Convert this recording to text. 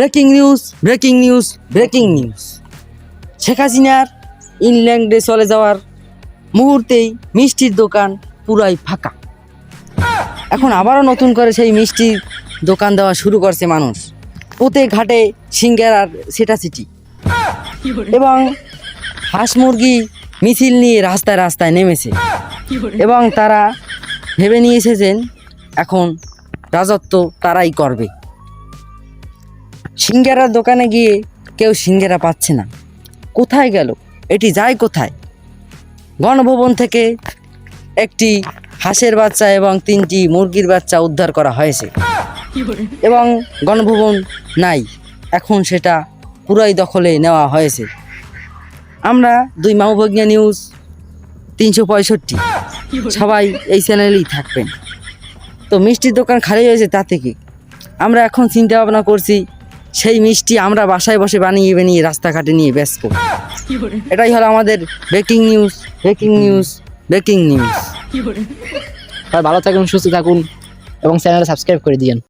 Breaking news breaking news breaking news. Sheikh হাসিনার ইংল্যান্ডে চলে যাওয়ার মুহূর্তেই মিষ্টির দোকান পুরাই ফাঁকা। এখন আবারও নতুন করে সেই মিষ্টির দোকান দেওয়া শুরু করছে মানুষ। প্রত্যেক ঘাটে সিঙ্গার সিঙ্গারার সেটাসিটি এবং হাঁস মুরগি মিছিল নিয়ে রাস্তায় রাস্তায় নেমেছে। এবং তারা ভেবে নিয়ে এসেছেন এখন রাজত্ব তারাই করবে। সিঙ্গারার দোকানে গিয়ে কেউ সিঙ্গারা পাচ্ছে না। কোথায় গেল? এটি যায় কোথায়? গণভবন থেকে একটি হাঁসের বাচ্চা এবং তিনটি মুরগির বাচ্চা উদ্ধার করা হয়েছে। এবং গণভবন নাই। এখন সেটা পুরাই দখলে নেওয়া হয়েছে। আমরা দুই মামুভগ্না নিউজ তিনশো পঁয়ষট্টি। সবাই এই চ্যানেলেই থাকবেন। তো মিষ্টির দোকান খালি হয়েছে তা থেকে আমরা এখন চিন্তা ভাবনা করছি সেই মিষ্টি আমরা বাসায় বসে বানিয়ে বানিয়ে রাস্তাঘাটে নিয়ে ব্যস্ত। এটাই হলো আমাদের breaking news breaking news breaking news আর ভালো থাকুন সুস্থ থাকুন এবং চ্যানেলটা সাবস্ক্রাইব করে দিয়েন।